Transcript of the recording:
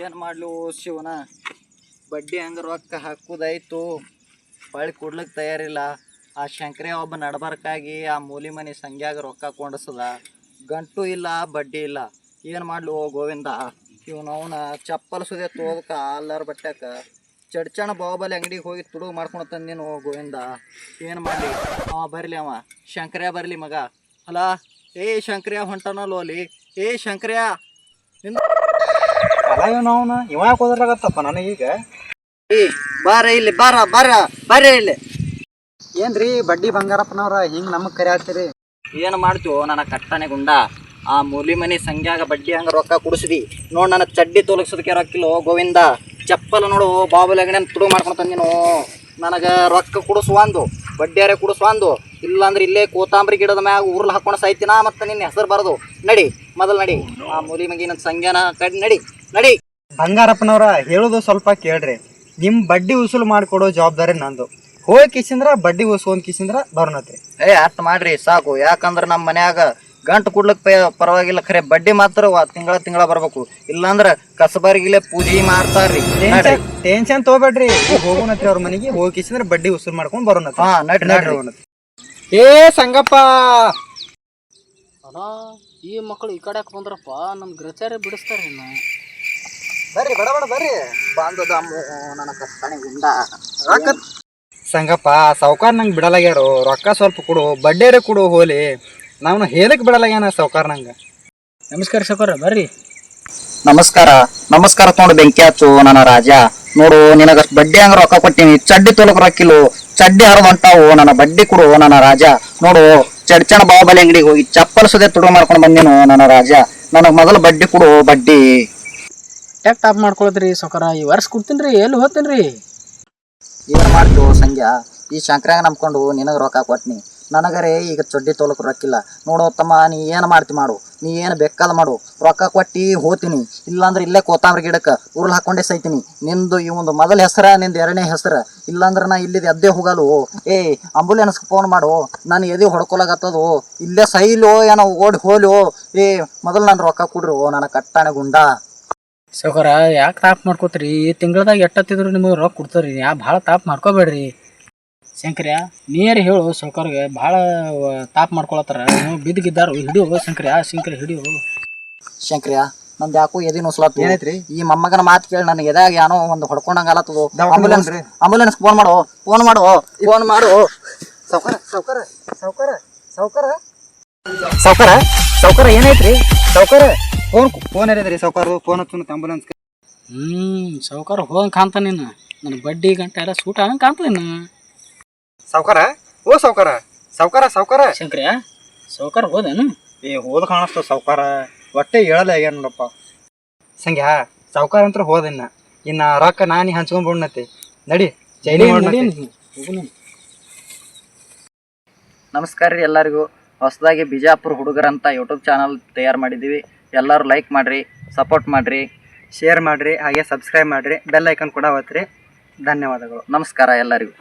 ಏನು ಓ ಶಿವನ? ಬಡ್ಡಿ ಹಂಗೆ ರೊಕ್ಕ ಹಾಕುದಾಯ್ತು. ಹೊಳ್ಳಿ ಕೊಡ್ಲಿಕ್ಕೆ ತಯಾರಿಲ್ಲ. ಆ ಶಂಕರೆ ಒಬ್ಬ ನಡ್ಬಾರ್ಕಾಗಿ ಆ ಮೂಲಿ ಮನೆ ಸಂಗ್ಯಾಗ ರೊಕ್ಕ ಕೊಂಡಸದ. ಗಂಟು ಇಲ್ಲ, ಬಡ್ಡಿ ಇಲ್ಲ. ಏನು ಓ ಗೋವಿಂದ? ಅವನ ಚಪ್ಪಲ್ ಸುದೆ ತೋದಕ ಅಲ್ಲಾರ ಬಟ್ಟಕ ಚಡ್ಚಣ ಬಾಹುಬಲಿ ಅಂಗಡಿಗೆ ಹೋಗಿ ತುಡುಗು ಮಾಡ್ಕೊಂಡು ಓ ಗೋವಿಂದ. ಏನು ಮಾಡಲಿ? ಅವ ಬರಲಿ ಅವ. ಶಂಕರ್ಯ ಬರಲಿ ಮಗ. ಅಲ್ಲ ಏ ಶಂಕರ್ಯ ಹೊಂಟನಲ್ಲೋ ಅಲ್ಲಿ. ಏ ಶಂಕರ್ಯ ಅಲ್ಲ ಇವನು ಅವನು? ಇವ ಯಾಕೆ ಹೋದ್ರಾಗತ್ತಪ್ಪ ನನಗೀಗ ಏ ಬಾರ ಇಲ್ಲಿ ಬಾರ ಬಾರ ಬಾರ ಇಲ್ಲಿ. ಏನ್ರಿ ಬಡ್ಡಿ ಬಂಗಾರಪ್ಪನವ್ರ ಹಿಂಗ್ ನಮಗ್ ಕರೆ ಆಗ್ತೀರಿ ಏನು ಮಾಡ್ತೀವೋ ನನ್ನ ಕಟ್ಟನೆ ಗುಂಡ? ಆ ಮೂಲಿ ಮನಿ ಸಂಗ್ಯಾಗ ಬಡ್ಡಿ ಹಂಗ ರೊಕ್ಕ ಕುಡಿಸಿದಿ. ನೋಡ್ ನನ್ನ ಚಡ್ಡಿ ತೋಲಿಸೋದಕ್ಕೆ ರೊಕ್ಕಿಲ್ಲೋ ಗೋವಿಂದ. ಚಪ್ಪಲ್ ನೋಡು ಬಾಬುಲಿ ಅಂಗಡಿ ತುಡು ಮಾಡ್ಕೊಂಡು ನೀನು ನನಗೆ ರೊಕ್ಕ ಕುಡಿಸುವಂದು ಬಡ್ಡಿಯಾರೆ ಕುಡಿಸುವಂದು ಇಲ್ಲಾಂದ್ರೆ ಇಲ್ಲೇ ಕೋತಾಂಬರಿ ಗಿಡದ ಮ್ಯಾಗ ಉರ್ಲ್ ಹಾಕೊಂಡು ಸಾಯ್ತಿನ ಮತ್ತೆ ನಿನ್ನ ಹೆಸರು ಬರೋದು. ನಡಿ ಮೊದಲು ನಡಿ. ಆ ಮೂಲಿ ಮಂಗಿನ ಸಂಗ್ಯಾನ ಕಡ್ ನಡಿ. ನಡಿ. ಬಂಗಾರಪ್ಪನವ್ರ ಹೇಳೋದು ಸ್ವಲ್ಪ ಕೇಳ್ರಿ. ನಿಮ್ ಬಡ್ಡಿ ಉಸುಲು ಮಾಡ್ಕೊಡೋ ಜವಾಬ್ದಾರಿ ನಂದು. ಹೋಗಿ ಕಿಸಿಂದ್ರ ಬಡ್ಡಿ ಉಸ್ಕೊಂಡ್ ಕಿಸಿಂದ್ರ ಬರ್ನತ್ರಿ ಏ ಅರ್ಥ ಮಾಡ್ರಿ ಸಾಕು. ಯಾಕಂದ್ರ ನಮ್ಮ ಮನ್ಯಾಗ ಗಂಟು ಕುಡ್ಲಕ್ ಪರವಾಗಿಲ್ಲ. ಖರೆ ಬಡ್ಡಿ ಮಾತ್ರ ತಿಂಗಳ ತಿಂಗಳ ಬರ್ಬೇಕು. ಇಲ್ಲಾಂದ್ರ ಕಸಬಾರಿಗಿಲೆ ಪೂಜೆ ಮಾಡ್ತಾರ್ರಿ. Tension tension ತಗೋಬೇಡ್ರಿ. ಹೋಗೋಣತ್ರಿ ಅವ್ರ ಮನೆಗೆ. ಹೋಗಿ ಕಿಸಿಂದ್ರ ಬಡ್ಡಿ ಉಸುಲು ಮಾಡ್ಕೊಂಡ್ ಬರೋಣ ಹಾ ನಡ್ರಿ ನಡ್ರಿ ಏ ಸಂಗಪ್ಪ! ಅಲ್ಲ ಈ ಮಕ್ಕಳು ಈ ಕಡೆ ಬಂದ್ರಪ್ಪ ನಮ್ ಗ್ರಚಾರ ಬಿಡಿಸ್ತಾರ ಇನ್ನು ಬರ್ರಿ ಬಡ ಬಡ ಬರ್ರಿ. ಬಾಂಧದ ನನ್ನ ಕತ್ತಾಣಿ ಗುಂಡ. ರೊಕ್ಕ ಸಂಗಪ್ಪ ಸೌಕಾರ್ ನಂಗೆ ಬಿಡಲಾಗ್ಯಾರು. ರೊಕ್ಕ ಸ್ವಲ್ಪ ಕೊಡು ಬಡ್ಡೇರೆ ಕೊಡು ಹೋಲಿ. ನಾವು ಹೇಳಕ್ಕೆ ಬಿಡಲಾಗ್ಯಾನ ಸಾವ್ಕಾರ್ ನಂಗೆ? ನಮಸ್ಕಾರ ಸಾವುಕಾರ ಬರ್ರಿ. ನಮಸ್ಕಾರ. ನಮಸ್ಕಾರ ತೊಗೊಂಡು ಬೆಂಕಿ ಹಚ್ಚು ನನ್ನ ರಾಜ. ನೋಡು ನಿನಗ ಬಡ್ಡಿ ಹಂಗ ರೊಕ್ಕ ಕೊಟ್ಟಿನಿ. ಚಡ್ಡಿ ತೊಲಕ್ ರೊಕ್ಕಿಲು ಚಡ್ಡಿ ಹರಿದು ಹೊಂಟಾವು ನನ್ನ ಬಡ್ಡಿ ಕೊಡು ನನ್ನ ರಾಜ. ನೋಡು ಚಡ್ಚಣ ಬಾಹುಬಲಿ ಅಂಗಡಿಗೆ ಹೋಗಿ ಚಪ್ಪಲ್ ಸುದೇ ತುಡು ಮಾಡ್ಕೊಂಡು ಬಂದೇನು ನನ್ನ ರಾಜ. ನನಗ್ ಮೊದಲು ಬಡ್ಡಿ ಕೊಡು ಬಡ್ಡಿ ಟ್ಯಾಕ್ ಟಾಪ್ ಮಾಡ್ಕೊಳತ್ರಿ ಸೊಕರ? ಈ ವರ್ಷ ಕೊಡ್ತೀನಿ ರೀ, ಎಲ್ಲಿ ಹೋಗ್ತೀನಿ ರೀ? ಏನ್ ಮಾಡ್ತೀವೋ ಸಂಜೆ ಈ ಶಂಕರಾಗ ನಂಬ್ಕೊಂಡು ನಿನಗೆ ರೊಕ್ಕ ಕೊಟ್ನಿ. ನನಗರೇ ಈಗ ಚಡ್ಡಿ ತೊಲಕ್ ರೊಕ್ಕಿಲ್ಲ. ನೋಡೋ ತಮ್ಮ, ನೀ ಏನು ಮಾಡ್ತಿ ಮಾಡು. ನೀ ಏನು ಬೇಕಾದ ಮಾಡು. ರೊಕ್ಕ ಕೊಟ್ಟಿ ಹೋತೀನಿ ಇಲ್ಲಾಂದ್ರೆ ಇಲ್ಲೇ ಕೋತಾಂಬ್ರಿ ಗಿಡಕ್ಕೆ ಉರುಳು ಹಾಕೊಂಡೇ ಸೈತೀನಿ. ನಿಂದು ಈ ಒಂದು ಮೊದಲ ಹೆಸರ, ನಿಂದು ಎರಡನೇ ಹೆಸರು. ಇಲ್ಲಾಂದ್ರೆ ನಾ ಇಲ್ಲಿದ್ದು ಎದ್ದೇ ಹೋಗಲು ಏ ಆಂಬುಲೆನ್ಸ್ಗೆ ಫೋನ್ ಮಾಡು. ನಾನು ಎದೆ ಹೊಡ್ಕೊಲಾಗತ್ತದು ಇಲ್ಲೇ ಸೈಲೋ ಏನೋ ಓಡಿ ಹೋಲೋ ಏ ಮೊದಲು ನಾನು ರೊಕ್ಕ ಕೊಡ್ರು ನನ್ನ ಕಟ್ಟಾಣೆ ಗುಂಡ. ಸಕೋರ ಯಾಕೆ ತಾಪ್ ಮಾಡ್ಕೋತ್ರಿ? ಈ ತಿಂಗಳದಾಗ ಎಟ್ಟತ್ತಿದ್ರು ನಿಮಗೆ ರೊಕ್ಕ ಕೊಡ್ತಾರ್ರಿ. ಯಾ ಭಾಳ ತಾಪ್ ಮಾಡ್ಕೋಬೇಡ್ರಿ. ಶಂಕರ್ಯ ನೀರು ಹೇಳು ಸೌಕರ್ಗೆ. ಭಾಳ ತಾಪ್ ಮಾಡ್ಕೊಳತ್ತಾರ. ನೀವು ಬಿದ್ದಿಗಿದ್ದಾರು ಹಿಡಿಯೋ ಶಂಕರ್ಯ ಶಂಕರ ಹಿಡಿಯೋ. ಶಂಕ್ರಿಯ ನಂದು ಯಾಕೋ ಎದಿ ನುಸ್ಲಾತು ಏನೈತ್ರಿ? ಈ ಮೊಮ್ಮಗನ ಮಾತು ಕೇಳಿ ನನಗೆ ಎದಾಗ ಏನೋ ಒಂದು ಹೊಡ್ಕೊಂಡಂಗ ಅಲತ್ತದು ದವಾಖಾನೆ ಆಂಬುಲೆನ್ಸ್. ಆಂಬುಲೆನ್ಸ್ ಫೋನ್ ಮಾಡೋ ಫೋನ್ ಮಾಡು ಫೋನ್ ಮಾಡು. ಸೌಕರ್ ಸೌಕರ್ ಸೌಕರ್ ಸೌಕರ್. ಸೌಕರ್ ಸೌಕರ್ ಏನೈತ್ರಿ? ಸಾವ್ಕಾರ ಫೋನ್ ಫೋನ್ ಏನಿದ್ರಿ ಸಾವುಕಾರದು ಫೋನ್ ಹಚ್ಚು ಆಂಬುಲೆನ್ಸ್ ಹ್ಞೂ ಸಾವುಕಾರ ಹೋಗಂಗೆ ಕಾಣ್ತ ನೀನು. ನನ್ನ ಬಡ್ಡಿ ಗಂಟೆ ಎಲ್ಲ ಸೂಟ್ ಆಗಂಗೆ ಕಾಂತ ನೀನು. ಸಾವ್ಕಾರ ಓ ಸಾವ್ಕಾರ ಸಾವ್ಕಾರ ಸಾವ್ಕಾರ. ಶಂಕ್ರಿಯ ಸಾವುಕಾರ ಹೋದೇನು? ಏ ಹೋದ ಕಾಣಿಸ್ತು ಸಾವ್ಕಾರ. ಒಟ್ಟೆ ಹೇಳಲ್ಲ ಏನು ನೋಡಪ್ಪ. ಸಂಗ್ಯಾ ಸಾವ್ಕಾರ ಅಂತ ಹೋದಿನ್ನ ಇನ್ನ. ರೊಕ್ಕ ನಾನಿ ಹಂಚ್ಕೊಂಡ್ಬಿಡ್ನತಿ ನಡಿ ಜೈಲಿ ನಮಸ್ಕಾರ ರೀ ಎಲ್ಲರಿಗೂ. ಹೊಸದಾಗಿ ಬಿಜಾಪುರ ಹುಡುಗರಂತ ಯೂಟ್ಯೂಬ್ ಚಾನಲ್ ತಯಾರು ಮಾಡಿದ್ದೀವಿ. ಎಲ್ಲರೂ ಲೈಕ್ ಮಾಡ್ರಿ ಸಪೋರ್ಟ್ ಮಾಡ್ರಿ ಶೇರ್ ಮಾಡ್ರಿ, ಹಾಗೆ ಸಬ್ಸ್ಕ್ರೈಬ್ ಮಾಡ್ರಿ ಬೆಲ್ ಐಕನ್ ಕೂಡ ಒತ್ತಿರಿ ಧನ್ಯವಾದಗಳು. ನಮಸ್ಕಾರ ಎಲ್ಲರಿಗೂ.